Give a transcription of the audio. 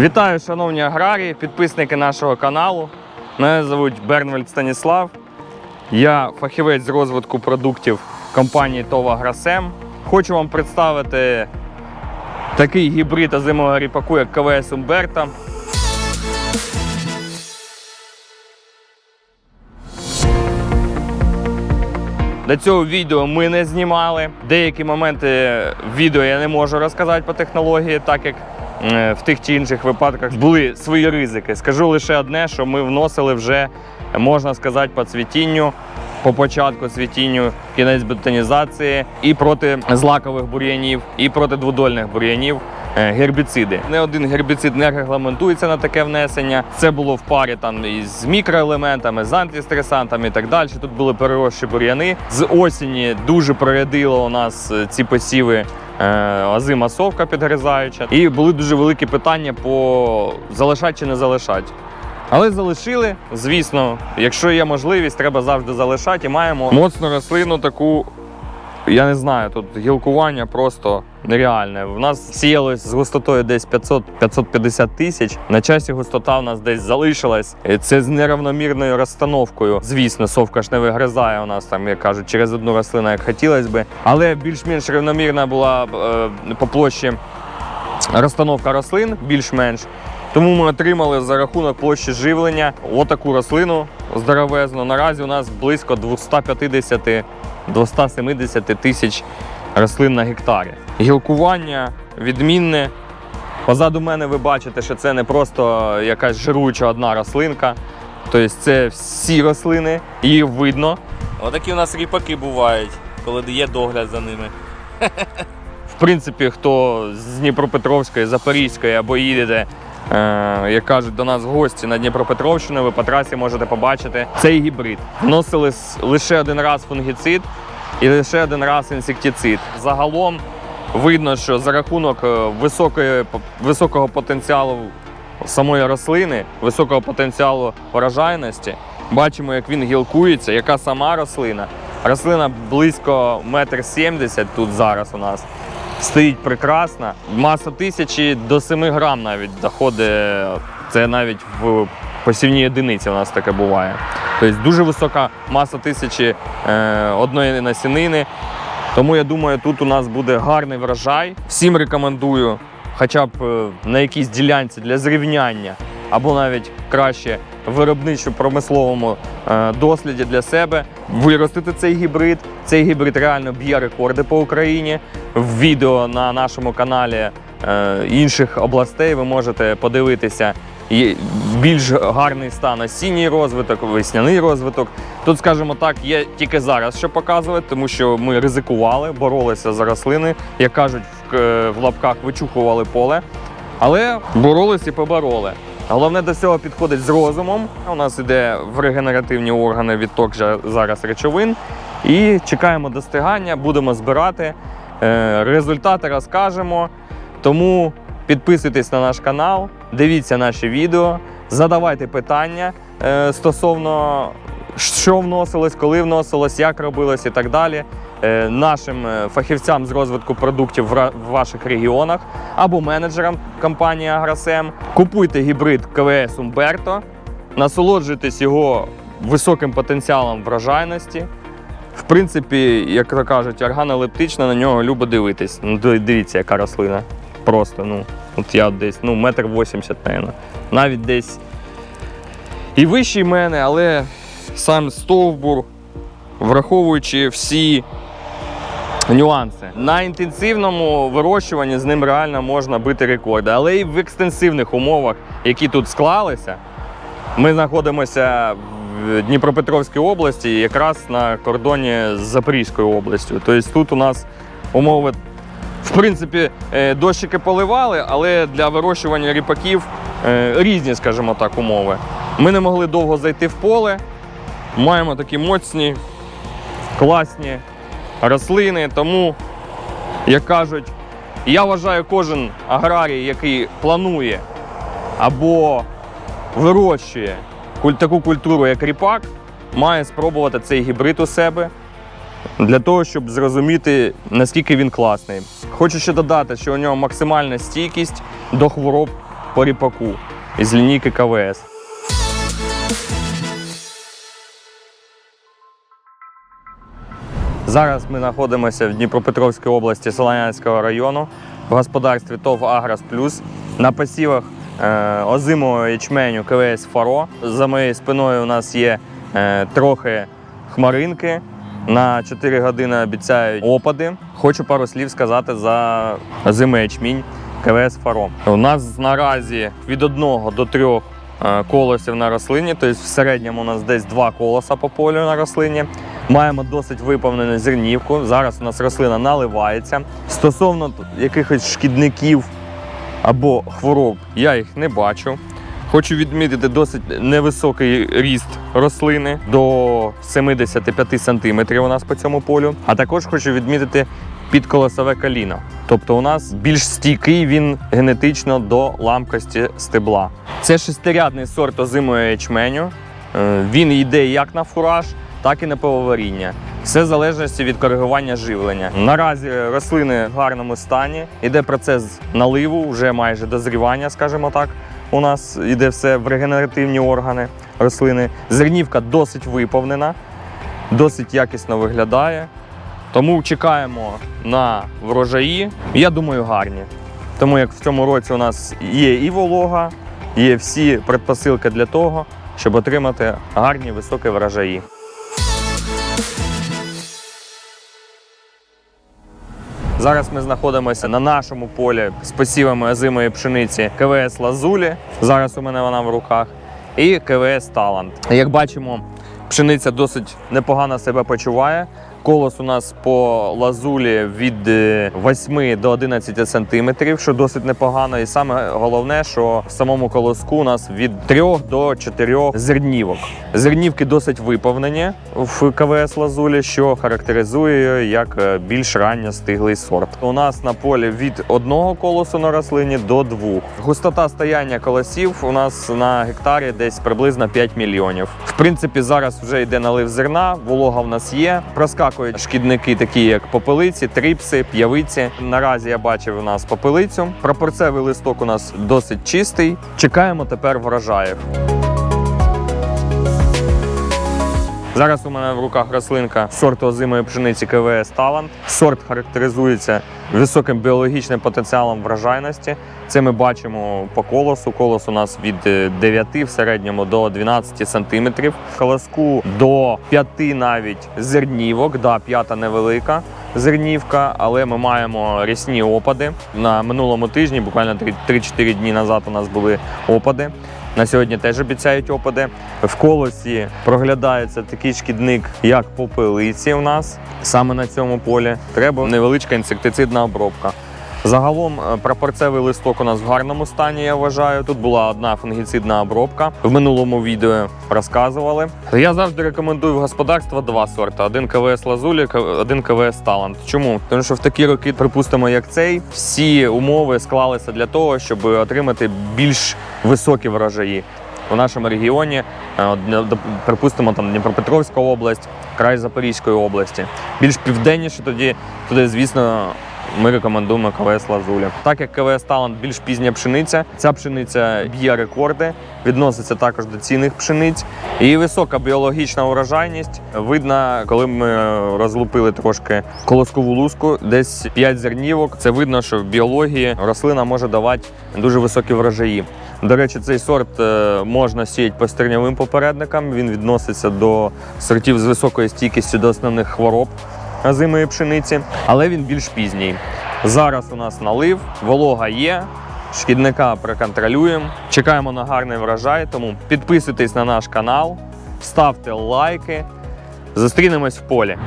Вітаю, шановні аграрії, підписники нашого каналу. Мене звуть Бернвельд Станіслав. Я фахівець з розвитку продуктів компанії ТОВ Агросем. Хочу вам представити такий гібрид озимого ріпаку, як КВС Умберта. До цього відео ми не знімали. Деякі моменти відео я не можу розказати по технології, так як в тих чи інших випадках були свої ризики. Скажу лише одне, що ми вносили вже, можна сказати, по цвітінню, по початку цвітінню, кінець бетонізації і проти злакових бур'янів, і проти дводольних бур'янів. е, Гербіциди. Не один гербіцид не регламентується на таке внесення. Це було в парі там із мікроелементами, з антистресантами і так далі. Тут були переросші бур'яни. З осені дуже прорядило у нас е, ці посіви е, масовка совка підгризаюча. І були дуже великі питання по залишати чи не залишати. Але залишили, звісно, якщо є можливість, треба завжди залишати. І маємо моцну рослину таку. Я не знаю, тут гілкування просто нереальне. В нас сіялось з густотою десь 500-550 тисяч. На часі густота в нас десь залишилась. Це з неравномірною розстановкою. Звісно, совка ж не вигризає у нас там, як кажуть, через одну рослину, як хотілося би. Але більш-менш рівномірна була е, по площі розстановка рослин, більш-менш. Тому ми отримали за рахунок площі живлення отаку рослину здоровезну. Наразі у нас близько 250-270 тисяч рослин на гектарі. Гілкування відмінне. Позаду мене ви бачите, що це не просто якась жируюча одна рослинка. Тобто це всі рослини, їх видно. Отакі у нас ріпаки бувають, коли є догляд за ними. В принципі, хто з Дніпропетровської, Запорізької або їдете, як кажуть, до нас в гості на Дніпропетровщину, ви по трасі можете побачити цей гібрид. Вносили лише один раз фунгіцид і лише один раз інсектицид. Загалом видно, що за рахунок е, високої, високого потенціалу самої рослини, високого потенціалу врожайності, бачимо, як він гілкується, яка сама рослина. Рослина близько метр сімдесят тут зараз у нас. Стоїть прекрасна. Маса тисячі до 7 грам навіть доходить. Це навіть в посівній одиниці у нас таке буває. Тобто дуже висока маса тисячі е, одної насінини. Тому я думаю, тут у нас буде гарний врожай. Всім рекомендую хоча б е, на якійсь ділянці для зрівняння, або навіть краще виробничо-промисловому е, досліді для себе виростити цей гібрид. Цей гібрид реально б'є рекорди по Україні. В відео на нашому каналі е, інших областей ви можете подивитися. Є більш гарний стан осінній розвиток, весняний розвиток. Тут, скажімо так, є тільки зараз що показувати, тому що ми ризикували, боролися за рослини, як кажуть, в лапках вичухували поле, але боролись і побороли. Головне до цього підходить з розумом. У нас іде в регенеративні органи відток зараз речовин. І чекаємо достигання, будемо збирати. Е, Результати розкажемо. Тому підписуйтесь на наш канал, дивіться наші відео, задавайте питання е, стосовно що вносилось, коли вносилось, як робилось і так далі. Е, Нашим е, фахівцям з розвитку продуктів в ваших регіонах або менеджерам компанії Агросем. Купуйте гібрид КВС Умберто, насолоджуйтесь його високим потенціалом врожайності. В принципі, як то кажуть, органолептично на нього любо дивитись. Ну, дивіться, яка рослина. Просто, ну, от я десь, ну, метр вісімдесят, мабуть. Навіть десь і вищий мене, але сам стовбур, враховуючи всі нюанси. На інтенсивному вирощуванні з ним реально можна бити рекорди. Але і в екстенсивних умовах, які тут склалися, ми знаходимося в Дніпропетровській області, якраз на кордоні з Запорізькою областю. Тобто тут у нас умови, в принципі, е, дощики поливали, але для вирощування ріпаків е, різні, скажімо так, умови. Ми не могли довго зайти в поле. Маємо такі моцні, класні рослини. Тому, як кажуть, я вважаю, кожен аграрій, який планує або вирощує таку культуру, як ріпак, має спробувати цей гібрид у себе для того, щоб зрозуміти, наскільки він класний. Хочу ще додати, що у нього максимальна стійкість до хвороб по ріпаку із лінійки КВС. Зараз ми знаходимося в Дніпропетровській області Солонянського району в господарстві ТОВ Агрос Плюс на посівах е, озимого ячменю КВС Фаро. За моєю спиною у нас є е, трохи хмаринки. На 4 години обіцяють опади. Хочу пару слів сказати за озимий ячмінь КВС Фаро. У нас наразі від 1 до 3 е, колосів на рослині, тобто в середньому у нас десь 2 колоса по полю на рослині. Маємо досить виповнену зернівку. Зараз у нас рослина наливається. Стосовно якихось шкідників або хвороб, я їх не бачу. Хочу відмітити досить невисокий ріст рослини до 75 см у нас по цьому полю. А також хочу відмітити підколосове коліно. Тобто у нас більш стійкий він генетично до ламкості стебла. Це шестирядний сорт озимого ячменю. Е, Він йде як на фураж, так і на пивоваріння. Все в залежності від коригування живлення. Наразі рослини в гарному стані. Іде процес наливу, вже майже дозрівання, скажімо так. У нас іде все в регенеративні органи рослини. Зернівка досить виповнена, досить якісно виглядає. Тому чекаємо на врожаї. Я думаю, гарні. Тому як в цьому році у нас є і волога, є всі предпосилки для того, щоб отримати гарні високі врожаї. Зараз ми знаходимося на нашому полі з посівами озимої пшениці КВС Лазулі. Зараз у мене вона в руках. І КВС Талант. Як бачимо, пшениця досить непогано себе почуває. Колос у нас по лазулі від е, 8 до 11 сантиметрів, що досить непогано. І саме головне, що в самому колоску у нас від 3 до 4 зернівок. Зернівки досить виповнені в КВС лазулі, що характеризує як е, більш ранньо стиглий сорт. У нас на полі від одного колосу на рослині до двох. Густота стояння колосів у нас на гектарі десь приблизно 5 мільйонів. В принципі, зараз вже йде налив зерна, волога в нас є. Проскакують шкідники, такі як попелиці, тріпси, п'явиці. Наразі я бачив у нас попелицю. Пропорцевий листок у нас досить чистий. Чекаємо тепер врожаїв. Зараз у мене в руках рослинка сорту озимої пшениці КВС Талант. Сорт характеризується високим біологічним потенціалом врожайності. Це ми бачимо по колосу. Колос у нас від е, 9 в середньому до 12 сантиметрів. Колоску до 5 навіть зернівок. Да, п'ята невелика зернівка, але ми маємо рясні опади. На минулому тижні, буквально 3-4 дні назад, у нас були опади. На сьогодні теж обіцяють опади. В колосі проглядається такий шкідник, як попелиці у нас саме на цьому полі. Треба невеличка інсектицидна обробка. Загалом е, прапорцевий листок у нас в гарному стані, я вважаю. Тут була одна фунгіцидна обробка. В минулому відео розказували. Я завжди рекомендую в господарство два сорти: один КВС Лазулі, один КВС Талант. Чому? Тому що в такі роки, припустимо, як цей, всі умови склалися для того, щоб отримати більш високі врожаї. У нашому регіоні, е, припустимо, там Дніпропетровська область, край Запорізької області. Більш південніше тоді, туди, звісно, ми рекомендуємо КВС Лазуля. Так як КВС Талант більш пізня пшениця, ця пшениця б'є рекорди, відноситься також до цінних пшениць. І висока біологічна урожайність видно, коли ми розлупили трошки колоскову луску, десь 5 зернівок. Це видно, що в біології рослина може давати дуже високі врожаї. До речі, цей сорт е, можна сіяти по стерньовим попередникам. Він відноситься до сортів з високою стійкістю до основних хвороб озимої пшениці, але він більш пізній. Зараз у нас налив, волога є. Шкідника проконтролюємо. Чекаємо на гарний врожай, тому підписуйтесь на наш канал, ставте лайки. Зустрінемось в полі.